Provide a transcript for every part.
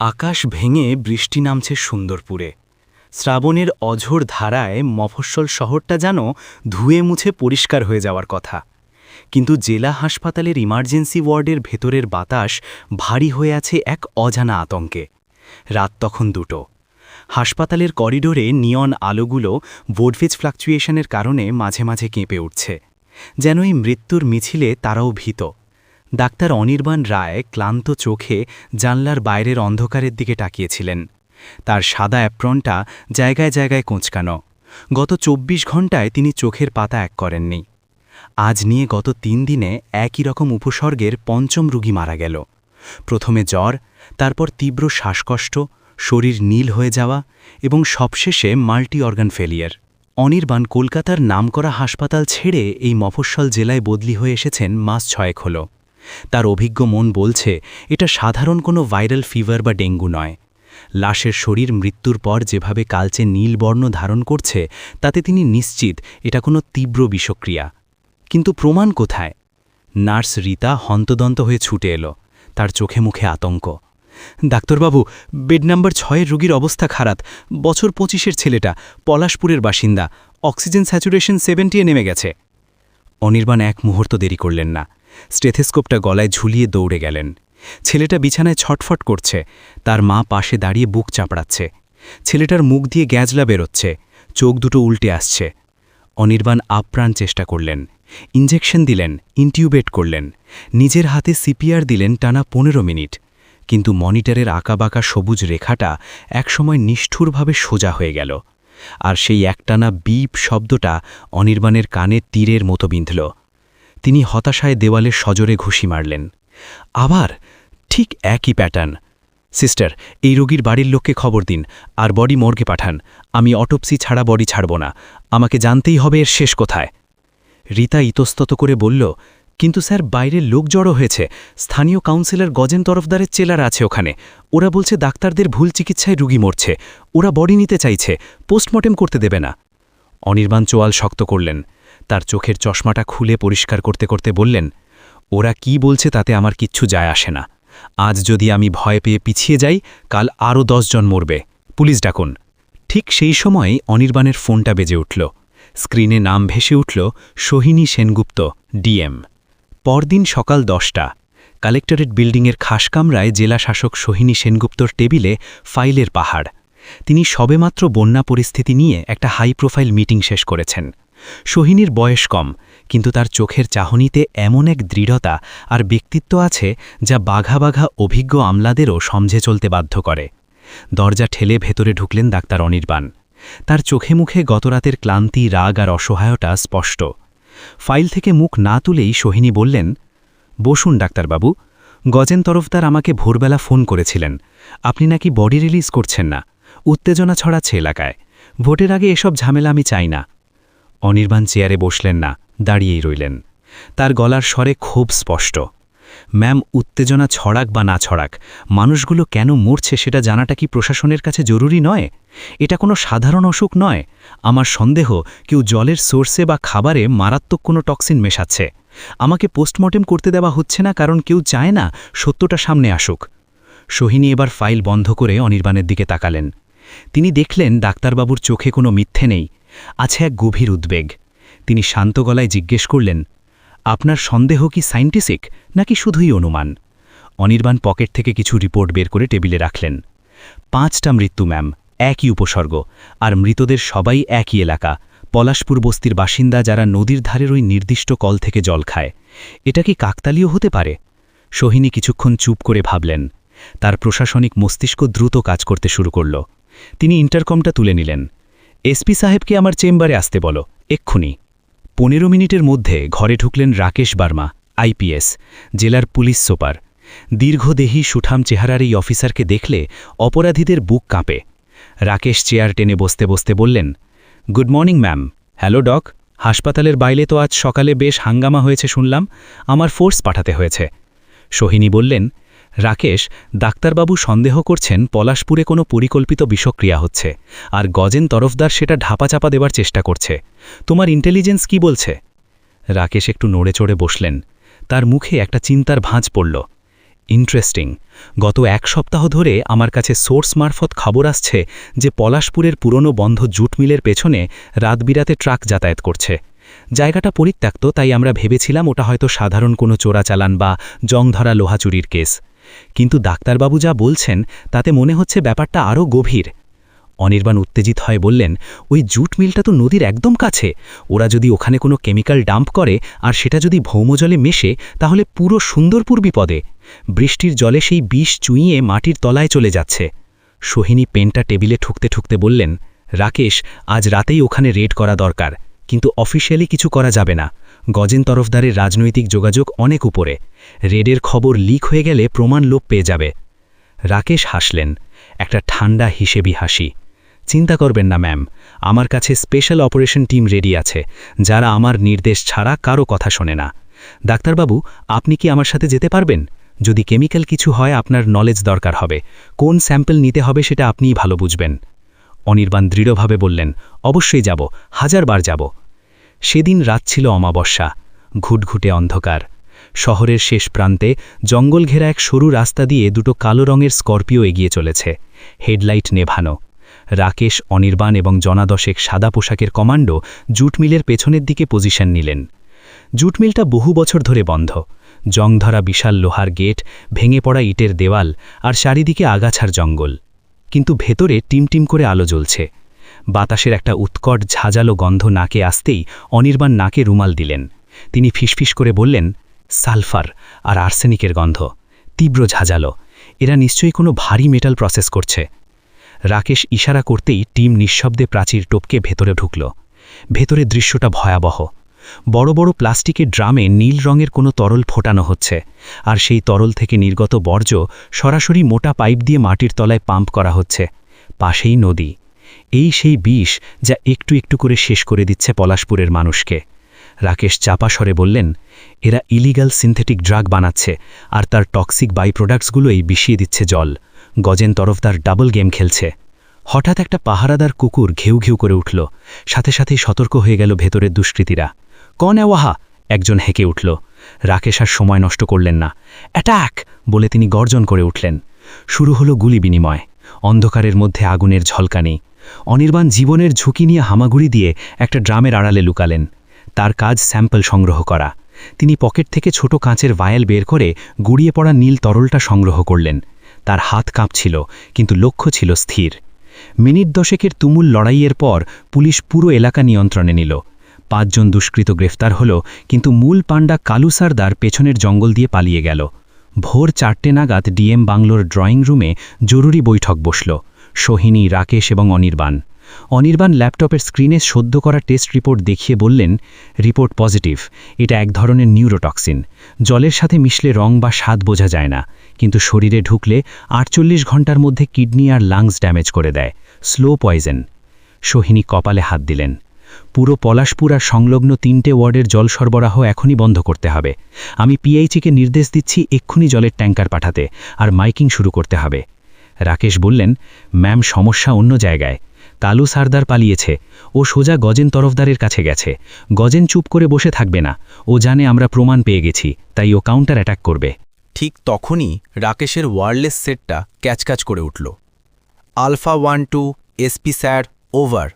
আকাশ ভেঙে বৃষ্টি নামছে সুন্দরপুরে। শ্রাবণের অঝোর ধারায় মফস্বল শহরটা যেন ধুয়ে মুছে পরিষ্কার হয়ে যাওয়ার কথা। কিন্তু জেলা হাসপাতালের ইমার্জেন্সি ওয়ার্ডের ভেতরের বাতাস ভারী হয়ে আছে এক অজানা আতঙ্কে। রাত তখন দুটো। হাসপাতালের করিডোরে নিয়ন আলোগুলো ভোল্টেজ ফ্লাকচুয়েশনের কারণে মাঝে মাঝে কেঁপে উঠছে। যেন এই মৃত্যুর মিছিলে তারাও ভীত। ডাক্তার অনির্বাণ রায় ক্লান্ত চোখে জানলার বাইরের অন্ধকারের দিকে তাকিয়েছিলেন। তার সাদা অ্যাপ্রনটা জায়গায় জায়গায় কোঁচকানো। গত ২৪ ঘন্টায় তিনি চোখের পাতা এক করেননি। আজ নিয়ে গত তিন দিনে একই রকম উপসর্গের পঞ্চম রুগী মারা গেল। প্রথমে জ্বর, তারপর তীব্র শ্বাসকষ্ট, শরীর নীল হয়ে যাওয়া এবং সবশেষে মাল্টি অর্গান ফেলিয়ার। অনির্বাণ কলকাতার নামকরা হাসপাতাল ছেড়ে এই মফস্বল জেলায় বদলি হয়ে এসেছেন মাস ছয়েক হল। তার অভিজ্ঞ মন বলছে, এটা সাধারণ কোনো ভাইরাল ফিভার বা ডেঙ্গু নয়। লাশের শরীর মৃত্যুর পর যেভাবে কালচে নীল বর্ণ ধারণ করছে, তাতে তিনি নিশ্চিত এটা কোনো তীব্র বিষক্রিয়া। কিন্তু প্রমাণ কোথায়? নার্স রীতা হন্তদন্ত হয়ে ছুটে এলো। তার চোখে মুখে আতঙ্ক। ডাক্তারবাবু, বেড নাম্বার ছয়ের রোগীর অবস্থা খারাপ। বছর পঁচিশের ছেলেটা, পলাশপুরের বাসিন্দা। অক্সিজেন স্যাচুরেশন সেভেন্টিয়ে নেমে গেছে। অনির্বাণ এক মুহূর্ত দেরি করলেন না। স্টেথেস্কোপটা গলায় ঝুলিয়ে দৌড়ে গেলেন। ছেলেটা বিছানায় ছটফট করছে, তার মা পাশে দাঁড়িয়ে বুক চাপড়াচ্ছে। ছেলেটার মুখ দিয়ে গ্যাজলা বেরোচ্ছে, চোখ দুটো উল্টে আসছে। অনির্বাণ আপ্রাণ চেষ্টা করলেন ইঞ্জেকশন দিলেন, ইনটিউবেট করলেন, নিজের হাতে সিপিআর দিলেন টানা পনেরো মিনিট, কিন্তু মনিটরের আঁকাবাঁকা সবুজ রেখাটা একসময় নিষ্ঠুরভাবে সোজা হয়ে গেল। আর সেই একটানা বিপ শব্দটা অনির্বাণের কানে তীরের মতো বিঁধল। তিনি হতাশায় দেওয়ালে সজোরে ঘুষি মারলেন। আবার ঠিক একই প্যাটার্ন, সিস্টার, এই রোগীর বাড়ির লোককে খবর দিন, আর বডি মর্গে পাঠান, আমি অটোপসি ছাড়া বডি ছাড়ব না, আমাকে জানতেই হবে এর শেষ কোথায়। রীতা ইতস্তত করে বলল, কিন্তু স্যার, বাইরের লোক জড়ো হয়েছে, স্থানীয় কাউন্সিলর গজেন তরফদারের চেলার আছে ওখানে, ওরা বলছে ডাক্তারদের ভুল চিকিৎসায় রুগী মরছে, ওরা বডি নিতে চাইছে, পোস্টমর্টেম করতে দেবে না। অনির্বাণ চোয়াল শক্ত করলেন তার চোখের চশমাটা খুলে পরিষ্কার করতে করতে বললেন, ওরা কি বলছে তাতে আমার কিচ্ছু যায় আসে না। আজ যদি আমি ভয় পেয়ে পিছিয়ে যাই, কাল আরও জন মরবে। পুলিশ ডাকুন। ঠিক সেই সময় অনির্বাণের ফোনটা বেজে উঠল। স্ক্রিনে নাম ভেসে উঠল, সোহিনী সেনগুপ্ত, ডিএম। পরদিন সকাল দশটা। কালেক্টরেট বিল্ডিংয়ের খাসকামরায় জেলা শাসক সোহিনী সেনগুপ্তর টেবিলে ফাইলের পাহাড়। তিনি সবেমাত্র বন্যা পরিস্থিতি নিয়ে একটা হাই প্রোফাইল মিটিং শেষ করেছেন। সোহিনীর বয়স কম, কিন্তু তার চোখের চাহনিতে এমন এক দৃঢ়তা আর ব্যক্তিত্ব আছে যা বাঘা বাঘা অভিজ্ঞ আমলাদেরও সমঝে চলতে বাধ্য করে। দরজা ঠেলে ভেতরে ঢুকলেন ডাক্তার অনির্বাণ। তার চোখে মুখে গতরাতের ক্লান্তি, রাগ আর অসহায়তা স্পষ্ট। ফাইল থেকে মুখ না তুলেই সোহিনী বললেন, বসুন ডাক্তারবাবু গজেন তরফদার আমাকে ভোরবেলা ফোন করেছিলেন। আপনি নাকি বডি রিলিজ করছেন না? উত্তেজনা ছড়াচ্ছে এলাকায়। ভোটের আগে এসব ঝামেলা আমি চাই না। অনির্বাণ চেয়ারে বসলেন না, দাঁড়িয়েই রইলেন। তার গলার স্বরে খুব স্পষ্ট। ম্যাম, উত্তেজনা ছড়াক বা না ছড়াক, মানুষগুলো কেন মরছে সেটা জানাটা কি প্রশাসনের কাছে জরুরি নয়? এটা কোনো সাধারণ অসুখ নয়। আমার সন্দেহ, কেউ জলের সোর্সে বা খাবারে মারাত্মক কোনো টক্সিন মেশাচ্ছে। আমাকে পোস্টমর্টেম করতে দেওয়া হচ্ছে না কারণ কেউ চায় না, সত্যটা সামনে আসুক। সোহিনী এবার ফাইল বন্ধ করে অনির্বাণের দিকে তাকালেন। তিনি দেখলেন ডাক্তারবাবুর চোখে কোনো মিথ্যে নেই। আছে এক গভীর উদ্বেগ। তিনি শান্ত গলায় জিজ্ঞেস করলেন, আপনার সন্দেহ কি সাইন্টিসিক নাকি শুধুই অনুমান? অনির্বাণ পকেট থেকে কিছু রিপোর্ট বের করে টেবিলে রাখলেন। পাঁচটা মৃত্যু, ম্যাম, একই উপসর্গ, আর মৃতদের সবাই একই এলাকা। পলাশপুর বস্তির বাসিন্দা যারা নদীর ধারের ওই নির্দিষ্ট কল থেকে জল খায়। এটা কি কাকতালীয় হতে পারে? সোহিনী কিছুক্ষণ চুপ করে ভাবলেন। তার প্রশাসনিক মস্তিষ্ক দ্রুত কাজ করতে শুরু করল। তিনি ইন্টারকমটা তুলে নিলেন। এসপি সাহেবকে আমার চেম্বারে আসতে বলো, এক্ষুনি। পনেরো মিনিটের মধ্যে ঘরে ঢুকলেন রাকেশ বার্মা, আইপিএস, জেলার পুলিশ সুপার। দীর্ঘদেহী সুঠাম চেহারার এই অফিসারকে দেখলে অপরাধীদের বুক কাঁপে। রাকেশ চেয়ার টেনে বসতে বসতে বললেন, good morning, ma'am. Hello, doc. হাসপাতালের বাইরে তো আজ সকালে বেশ হাঙ্গামা হয়েছে শুনলাম। আমার ফোর্স পাঠাতে হয়েছে। সোহিনী বললেন রাকেশ, ডাক্তারবাবু সন্দেহ করছেন পলাশপুরে কোনো পরিকল্পিত বিষক্রিয়া হচ্ছে, আর গজেন তরফদার সেটা ঢাপাচাপা দেবার চেষ্টা করছে। তোমার ইন্টেলিজেন্স কি বলছে? রাকেশ একটু নড়ে চড়ে বসলেন। তার মুখে একটা চিন্তার ভাঁজ পড়ল। ইন্টারেস্টিং গত এক সপ্তাহ ধরে আমার কাছে সোর্স মারফত খবর আসছে যে পলাশপুরের পুরনো বন্ধ জুট মিলের পেছনে রাত বিরাতে ট্রাক যাতায়াত করছে। জায়গাটা পরিত্যক্ত, তাই আমরা ভেবেছিলাম ওটা হয়তো সাধারণ কোনো চোরাচালান বা জংধরা লোহাচুরির কেস। কিন্তু ডাক্তারবাবু যা বলছেন, তাতে মনে হচ্ছে ব্যাপারটা আরও গভীর। অনির্বাণ উত্তেজিত হয়ে বললেন, ওই জুট মিলটা তো নদীর একদম কাছে। ওরা যদি ওখানে কোনো কেমিক্যাল ডাম্প করে আর সেটা যদি ভৌমজলে মেশে, তাহলে পুরো সুন্দরপুর বিপদে। বৃষ্টির জলে সেই বিষ চুইয়ে মাটির তলায় চলে যাচ্ছে। সোহিনী পেনটা টেবিলে ঠুকতে ঠুকতে বললেন, রাকেশ, আজ রাতেই ওখানে রেড করা দরকার, কিন্তু অফিসিয়ালি কিছু করা যাবে না। গজেন তরফদারের রাজনৈতিক যোগাযোগ অনেক উপরে। রেডের খবর লিক হয়ে গেলে প্রমাণ লোপ পেয়ে যাবে। রাকেশ হাসলেন, একটা ঠান্ডা হিসেবি হাসি। চিন্তা করবেন না, ম্যাম। আমার কাছে স্পেশাল অপারেশন টিম রেডি আছে, যারা আমার নির্দেশ ছাড়া কারও কথা শোনে না। ডাক্তারবাবু, আপনি কি আমার সাথে যেতে পারবেন? যদি কেমিক্যাল কিছু হয়, আপনার নলেজ দরকার হবে। কোন স্যাম্পল নিতে হবে সেটা আপনিই ভালো বুঝবেন। অনির্বাণ দৃঢ়ভাবে বললেন, অবশ্যই যাব, হাজারবার যাব। সেদিন রাত ছিল অমাবস্যা, ঘুটঘুটে অন্ধকার। শহরের শেষ প্রান্তে জঙ্গল ঘেরা এক সরু রাস্তা দিয়ে দুটো কালো রঙের স্করপিও এগিয়ে চলেছে, হেডলাইট নেভানো। রাকেশ, অনির্বাণ এবং জনাদশেক সাদা পোশাকের কমান্ডো জুট মিলের পেছনের দিকে পজিশন নিলেন। জুট মিলটা বহু বছর ধরে বন্ধ। জংধরা বিশাল লোহার গেট, ভেঙে পড়া ইটের দেওয়াল আর চারিদিকে আগাছার জঙ্গল। কিন্তু ভেতরে টিমটিম করে আলো জ্বলছে। বাতাসের একটা উৎকট ঝাঁঝালো গন্ধ নাকে আসতেই অনির্বাণ নাকে রুমাল দিলেন। তিনি ফিসফিস করে বললেন, সালফার আর আর্সেনিকের গন্ধ, তীব্র ঝাঁঝালো। এরা নিশ্চয়ই কোনো ভারী মেটাল প্রসেস করছে। রাকেশ ইশারা করতেই টিম নিঃশব্দে প্রাচীর টপকে ভেতরে ঢুকল। ভেতরে দৃশ্যটা ভয়াবহ। বড় বড় প্লাস্টিকের ড্রামে নীল রঙের কোনো তরল ফোটানো হচ্ছে, আর সেই তরল থেকে নির্গত বর্জ্য সরাসরি মোটা পাইপ দিয়ে মাটির তলায় পাম্প করা হচ্ছে, পাশেই নদী। এই সেই বিষ যা একটু একটু করে শেষ করে দিচ্ছে পলাশপুরের মানুষকে। রাকেশ চাপা স্বরে বললেন, এরা ইলিগাল সিনথেটিক ড্রাগ বানাচ্ছে আর তার টক্সিক বাই প্রোডাক্টসগুলোই বিষিয়ে দিচ্ছে জল। গজেন তরফদার ডাবল গেম খেলছে। হঠাৎ একটা পাহারাদার কুকুর ঘেউ ঘেউ করে উঠল। সাথে সাথেই সতর্ক হয়ে গেল ভেতরের দুষ্কৃতীরা। কন ওয়াহা? একজন হেঁকে উঠল। রাকেশ আর সময় নষ্ট করলেন না। অ্যাটাক! বলে তিনি গর্জন করে উঠলেন। শুরু হলো গুলি বিনিময়। অন্ধকারের মধ্যে আগুনের ঝলকানি। অনির্বাণ জীবনের ঝুঁকি নিয়ে হামাগুড়ি দিয়ে একটা ড্রামের আড়ালে লুকালেন। তার কাজ স্যাম্পল সংগ্রহ করা। তিনি পকেট থেকে ছোট কাঁচের ভায়েল বের করে গুড়িয়ে পড়া নীল তরলটা সংগ্রহ করলেন। তার হাত কাঁপছিল, কিন্তু লক্ষ্য ছিল স্থির। মিনিট দশেকের তুমুল লড়াইয়ের পর পুলিশ পুরো এলাকা নিয়ন্ত্রণে নিল। পাঁচজন দুষ্কৃত গ্রেফতার হল, কিন্তু মূল পাণ্ডা কালু সারদার পেছনের জঙ্গল দিয়ে পালিয়ে গেল। ভোর চারটে নাগাদ ডিএম বাংলোর ড্রয়িং রুমে জরুরি বৈঠক বসল। সোহিনী, রাকেশ এবং অনির্বাণ। অনির্বাণ ল্যাপটপের স্ক্রিনে সদ্য করা টেস্ট রিপোর্ট দেখিয়ে বললেন, রিপোর্ট পজিটিভ। এটা এক ধরনের নিউরোটক্সিন। জলের সাথে মিশলে রং বা স্বাদ বোঝা যায় না। কিন্তু শরীরে ঢুকলে আটচল্লিশ ঘণ্টার মধ্যে কিডনি আর লাংস ড্যামেজ করে দেয়। স্লো পয়জেন। সোহিনী কপালে হাত দিলেন। পুরো পলাশপুর আর সংলগ্ন তিনটে ওয়ার্ডের জল সরবরাহ এখনই বন্ধ করতে হবে। আমি পিআইচিকে নির্দেশ দিচ্ছি এক্ষুনি জলের ট্যাঙ্কার পাঠাতে, আর মাইকিং শুরু করতে হবে। রাকেশ বললেন, ম্যাম, সমস্যা অন্য জায়গায়। কালু সারদার পালিয়েছে। ও সোজা গজেন তরফদারের কাছে গেছে। গজেন চুপ করে বসে থাকবে না। ও জানে আমরা প্রমাণ পেয়ে গেছি, তাই ও কাউন্টার অ্যাটাক করবে। ঠিক তখনই রাকেশের ওয়ারলেস সেটটা ক্যাচক্যাচ করে উঠল। Alpha one two SP sir, over.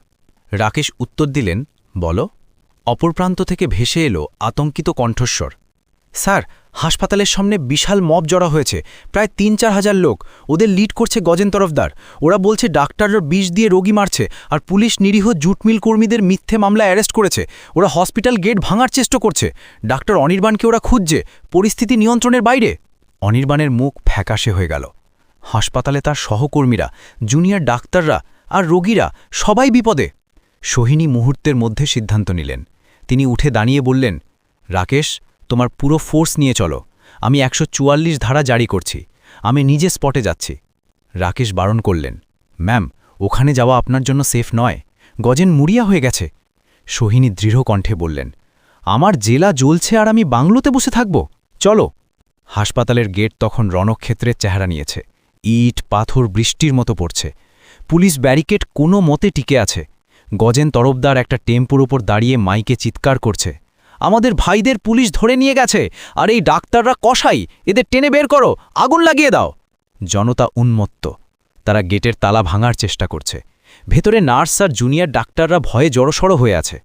Rakesh উত্তর দিলেন, বলো। অপর প্রান্ত থেকে ভেসে এলো আতঙ্কিত কণ্ঠস্বর। স্যার হাসপাতালের সামনে বিশাল মব জড়া হয়েছে। প্রায় তিন চার হাজার লোক। ওদের লিড করছে গজেন তরফদার। ওরা বলছে, ডাক্তাররা বিষ দিয়ে রোগী মারছে আর পুলিশ নিরীহ জুটমিল কর্মীদের মিথ্যে মামলা অ্যারেস্ট করেছে। ওরা হসপিটাল গেট ভাঙার চেষ্টা করছে। ডাক্তার অনির্বাণকে ওরা খুঁজছে। পরিস্থিতি নিয়ন্ত্রণের বাইরে। অনির্বাণের মুখ ফ্যাকাশে হয়ে গেল। হাসপাতালে তার সহকর্মীরা, জুনিয়র ডাক্তাররা আর রোগীরা সবাই বিপদে। সোহিনী মুহূর্তের মধ্যে সিদ্ধান্ত নিলেন। তিনি উঠে দাঁড়িয়ে বললেন, রাকেশ তোমার পুরো ফোর্স নিয়ে চলো। আমি একশো চুয়াল্লিশ ধারা জারি করছি। আমি নিজে স্পটে যাচ্ছি। রাকেশ বারণ করলেন, ম্যাম, ওখানে যাওয়া আপনার জন্য সেফ নয়। গজেন মুড়িয়া হয়ে গেছে। সোহিনী দৃঢ় কণ্ঠে বললেন, আমার জেলা জ্বলছে আর আমি বাংলোতে বসে থাকব। চলো। হাসপাতালের গেট তখন রণক্ষেত্রের চেহারা নিয়েছে। ইট, পাথর, বৃষ্টির মতো পড়ছে। পুলিশ ব্যারিকেড কোনো মতে টিকে আছে। গজেন তরফদার একটা টেম্পুর ওপর দাঁড়িয়ে মাইকে চিৎকার করছে। আমাদের ভাইদের পুলিশ ধরে নিয়ে গেছে, আর এই ডাক্তাররা কষাই এদের টেনে বের করো, আগুন লাগিয়ে দাও। জনতা উন্মত্ত। তারা গেটের তালা ভাঙার চেষ্টা করছে। ভেতরে নার্স আর জুনিয়র ডাক্তাররা ভয়ে জড়সড় হয়ে আছে।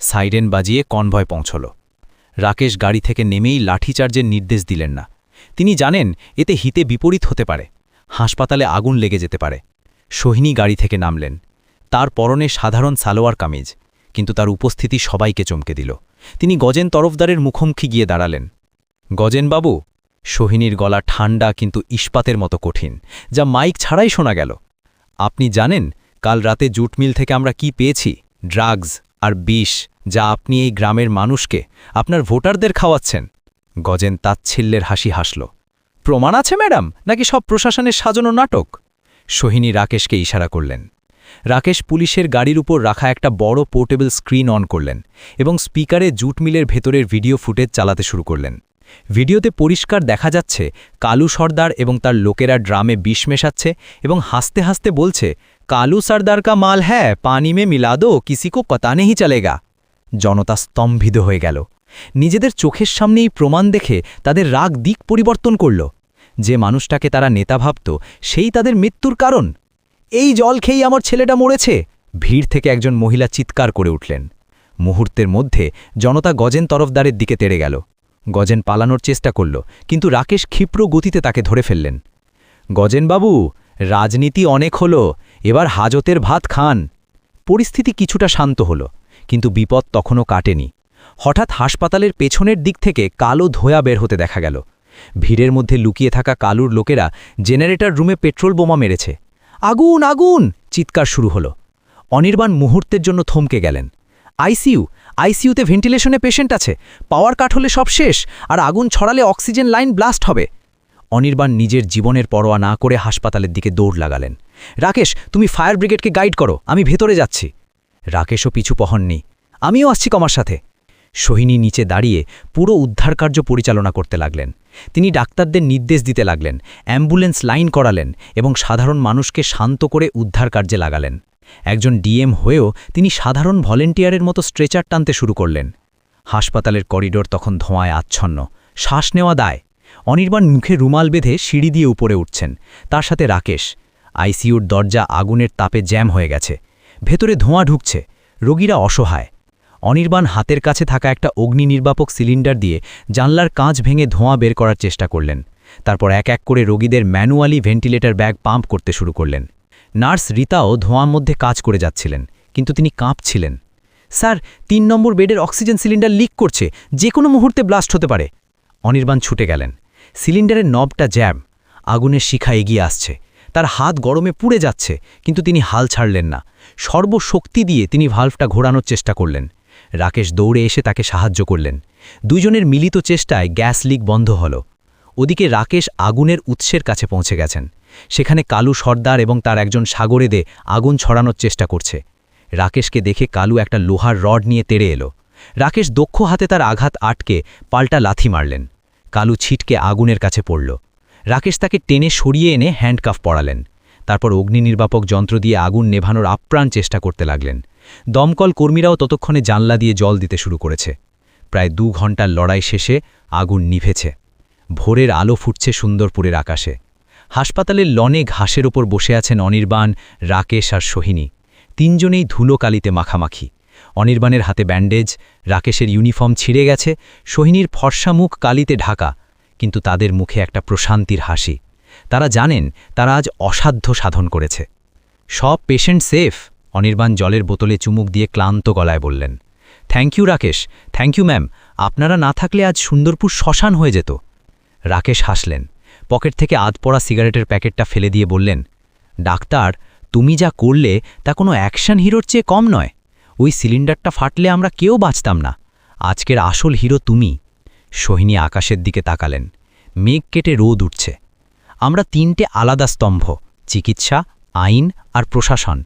সাইরেন বাজিয়ে কনভয় পৌঁছল। রাকেশ গাড়ি থেকে নেমেই লাঠিচার্জের নির্দেশ দিলেন না। তিনি জানেন, এতে হিতে বিপরীত হতে পারে। হাসপাতালে আগুন লেগে যেতে পারে। সোহিনী গাড়ি থেকে নামলেন। তার পরনে সাধারণ সালোয়ার কামিজ, কিন্তু তার উপস্থিতি সবাইকে চমকে দিল। তিনি গজেন তরফদারের মুখোমুখি গিয়ে দাঁড়ালেন। গজেনবাবু সোহিনীর গলা ঠান্ডা কিন্তু ইস্পাতের মতো কঠিন, যা মাইক ছাড়াই শোনা গেল। আপনি জানেন, কাল রাতে জুট মিল থেকে আমরা কি পেয়েছি? ড্রাগস আর বিষ, যা আপনি এই গ্রামের মানুষকে, আপনার ভোটারদের খাওয়াচ্ছেন। গজেন তাচ্ছিল্যের হাসি হাসল। প্রমাণ আছে, ম্যাডাম? নাকি সব প্রশাসনের সাজানো নাটক? সোহিনী রাকেশকে ইশারা করলেন। রাকেশ পুলিশের গাড়ির উপর রাখা একটা বড় পোর্টেবল স্ক্রিন অন করলেন এবং স্পিকারে জুট মিলের ভেতরের ভিডিও ফুটেজ চালাতে শুরু করলেন। ভিডিওতে পরিষ্কার দেখা যাচ্ছে কালু সর্দার এবং তার লোকেরা ড্রামে বিষ মেশাচ্ছে এবং হাসতে হাসতে বলছে, কালু সর্দার কা মাল হ্যাঁ পানি মে মিলা দো, কিসি কো পতা নেই চলেগা। জনতা স্তম্ভিত হয়ে গেল। নিজেদের চোখের সামনেই প্রমাণ দেখে তাদের রাগ দিক পরিবর্তন করল। যে মানুষটাকে তারা নেতা ভাবত, সেই তাদের মৃত্যুর কারণ। এই জল খেয়েই আমার ছেলেটা মরেছে? ভিড় থেকে একজন মহিলা চিৎকার করে উঠলেন। মুহূর্তের মধ্যে জনতা গজেন তরফদারের দিকে তেড়ে গেল। গজেন পালানোর চেষ্টা করল, কিন্তু রাকেশ ক্ষিপ্র গতিতে তাকে ধরে ফেললেন। গজেনবাবু, রাজনীতি অনেক হলো, এবার হাজতের ভাত খান। পরিস্থিতি কিছুটা শান্ত হল, কিন্তু বিপদ তখনও কাটেনি। হঠাৎ হাসপাতালের পেছনের দিক থেকে কালো ধোয়া বের হতে দেখা গেল। ভিড়ের মধ্যে লুকিয়ে থাকা কালুর লোকেরা জেনারেটর রুমে পেট্রোল বোমা মেরেছে। আগুন আগুন! চিৎকার শুরু হলো। অনির্বাণ মুহূর্তের জন্য থমকে গেলেন। আইসিইউ, আইসিইউতে ভেন্টিলেশনে পেশেন্ট আছে। পাওয়ার কাট হলে সব শেষ, আর আগুন ছড়ালে অক্সিজেন লাইন ব্লাস্ট হবে। অনির্বাণ নিজের জীবনের পরোয়া না করে হাসপাতালের দিকে দৌড় লাগালেন। রাকেশ, তুমি ফায়ার ব্রিগেডকে গাইড করো, আমি ভেতরে যাচ্ছি। রাকেশও পিছু পহননি। আমিও আসছি কমার সাথে। সোহিনী নিচে দাঁড়িয়ে পুরো উদ্ধারকার্য পরিচালনা করতে লাগলেন। তিনি ডাক্তারদের নির্দেশ দিতে লাগলেন, অ্যাম্বুলেন্স লাইন করালেন এবং সাধারণ মানুষকে শান্ত করে উদ্ধার কার্যে লাগালেন। একজন ডিএম হয়েও তিনি সাধারণ ভলেন্টিয়ারের মতো স্ট্রেচার টানতে শুরু করলেন। হাসপাতালের করিডোর তখন ধোঁয়ায় আচ্ছন্ন, শ্বাস নেওয়া দায়। অনির্বাণ মুখে রুমাল বেঁধে সিঁড়ি দিয়ে উপরে উঠছেন, তার সাথে রাকেশ। আইসিইউর দরজা আগুনের তাপে জ্যাম হয়ে গেছে, ভেতরে ধোঁয়া ঢুকছে, রোগীরা অসহায়। অনির্বাণ হাতের কাছে থাকা একটা অগ্নি নির্বাপক সিলিন্ডার দিয়ে জানলার কাঁচ ভেঙে ধোঁয়া বের করার চেষ্টা করলেন। তারপর এক এক করে রোগীদের ম্যানুয়ালি ভেন্টিলেটর ব্যাগ পাম্প করতে শুরু করলেন। নার্স রীতাও ধোঁয়ার মধ্যে কাজ করে যাচ্ছিলেন, কিন্তু তিনি কাঁপছিলেন। স্যার, তিন নম্বর বেডের অক্সিজেন সিলিন্ডার লিক করছে, যে কোনো মুহূর্তে ব্লাস্ট হতে পারে। অনির্বাণ ছুটে গেলেন। সিলিন্ডারের নবটা জ্যাম, আগুনের শিখা এগিয়ে আসছে। তার হাত গরমে পুড়ে যাচ্ছে, কিন্তু তিনি হাল ছাড়লেন না। সর্বশক্তি দিয়ে তিনি ভাল্ভটা ঘোরানোর চেষ্টা করলেন। রাকেশ দৌড়ে এসে তাকে সাহায্য করলেন। দুজনের মিলিত চেষ্টায় গ্যাস লিক বন্ধ হল। ওদিকে রাকেশ আগুনের উৎসের কাছে পৌঁছে গেছেন। সেখানে কালু সর্দার এবং তার একজন সাগরেদে আগুন ছড়ানোর চেষ্টা করছে। রাকেশকে দেখে কালু একটা লোহার রড নিয়ে তেড়ে এলো। রাকেশ দক্ষ হাতে তার আঘাত আটকে পাল্টা লাথি মারলেন। কালু ছিটকে আগুনের কাছে পড়ল। রাকেশ তাকে টেনে সরিয়ে এনে হ্যান্ডকাফ পড়ালেন তারপর অগ্নি নির্বাপক যন্ত্র দিয়ে আগুন নেভানোর আপ্রাণ চেষ্টা করতে লাগলেন। দমকল কর্মীরাও ততক্ষণে জানলা দিয়ে জল দিতে শুরু করেছে। প্রায় দু ঘণ্টার লড়াই শেষে আগুন নিভেছে। ভোরের আলো ফুটছে সুন্দরপুরের আকাশে। হাসপাতালের লনে ঘাসের ওপর বসে আছেন অনির্বাণ, রাকেশ আর সোহিনী। তিনজনেই ধুলো কালিতে মাখামাখি। অনির্বাণের হাতে ব্যান্ডেজ, রাকেশের ইউনিফর্ম ছিঁড়ে গেছে, সোহিনীর ফর্সা মুখ কালিতে ঢাকা, কিন্তু তাদের মুখে একটা প্রশান্তির হাসি। তারা জানেন, তারা আজ অসাধ্য সাধন করেছে। সব পেশেন্ট সেফ? অনির্বাণ জলের বোতলে চুমুক দিয়ে ক্লান্ত গলায় বললেন thank you Rakesh. Thank you ma'am আপনারা না থাকলে আজ সুন্দরপুর শ্মশান হয়ে যেত। রাকেশ হাসলেন, পকেট থেকে আধ পড়া সিগারেটের প্যাকেটটা ফেলে দিয়ে বললেন, ডাক্তার, তুমি যা করলে তা কোনো অ্যাকশন হিরোর চেয়ে কম নয়। ওই সিলিন্ডারটা ফাটলে আমরা কেউ বাঁচতাম না। আজকের আসল হিরো তুমি। সোহিনী আকাশের দিকে তাকালেন, মেঘ কেটে রোদ উঠছে। আমরা তিনটে আলাদা স্তম্ভ, চিকিৎসা, আইন আর প্রশাসন।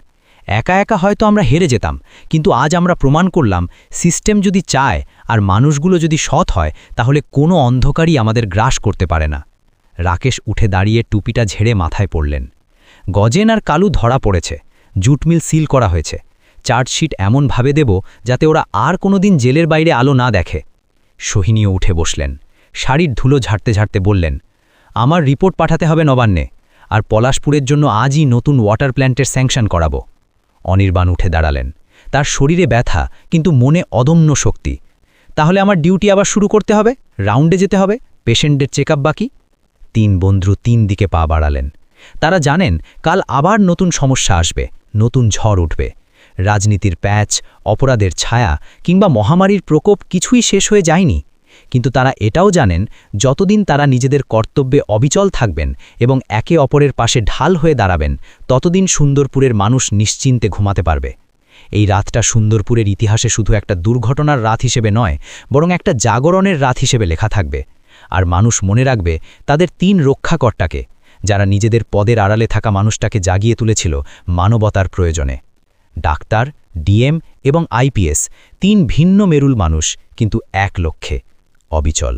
একা একা হয়তো আমরা হেরে যেতাম, কিন্তু আজ আমরা প্রমাণ করলাম সিস্টেম যদি চায় আর মানুষগুলো যদি সৎ হয়, তাহলে কোনো অন্ধকারই আমাদের গ্রাস করতে পারে না। রাকেশ উঠে দাঁড়িয়ে টুপিটা ঝেড়ে মাথায় পড়লেন। গজেন আর কালু ধরা পড়েছে, জুট মিল সিল করা হয়েছে। চার্জশিট এমনভাবে দেব যাতে ওরা আর কোনোদিন জেলের বাইরে আলো না দেখে। সোহিনীও উঠে বসলেন, শাড়ির ধুলো ঝাড়তে ঝাড়তে বললেন, আমার রিপোর্ট পাঠাতে হবে নবান্নে, আর পলাশপুরের জন্য আজই নতুন ওয়াটার প্ল্যান্টের স্যাংশন করাবো। অনির্বাণ উঠে দাঁড়ালেন। তার শরীরে ব্যথা, কিন্তু মনে অদম্য শক্তি। তাহলে আমার ডিউটি আবার শুরু করতে হবে? রাউন্ডে যেতে হবে? পেশেন্টের চেক বাকি? তিন বন্ধু তিন দিকে পা বাড়ালেন। তারা জানেন, কাল আবার নতুন সমস্যা আসবে, নতুন ঝড় উঠবে। রাজনীতির প্যাচ, অপরাধের ছায়া, কিংবা মহামারীর প্রকোপ কিছুই শেষ হয়ে যায়নি। কিন্তু তারা এটাও জানেন, যতদিন তারা নিজেদের কর্তব্যে অবিচল থাকবেন এবং একে অপরের পাশে ঢাল হয়ে দাঁড়াবেন, ততদিন সুন্দরপুরের মানুষ নিশ্চিন্তে ঘুমাতে পারবে। এই রাতটা সুন্দরপুরের ইতিহাসে শুধু একটা দুর্ঘটনার রাত হিসেবে নয়, বরং একটা জাগরণের রাত হিসেবে লেখা থাকবে। আর মানুষ মনে রাখবে, তাদের তিন রক্ষাকর্তাকে, যারা নিজেদের পদের আড়ালে থাকা মানুষটাকে জাগিয়ে তুলেছিল মানবতার প্রয়োজনে। ডাক্তার, ডিএম এবং আইপিএস, তিন ভিন্ন মেরুল মানুষ, কিন্তু এক লক্ষ্যে। অবিচল।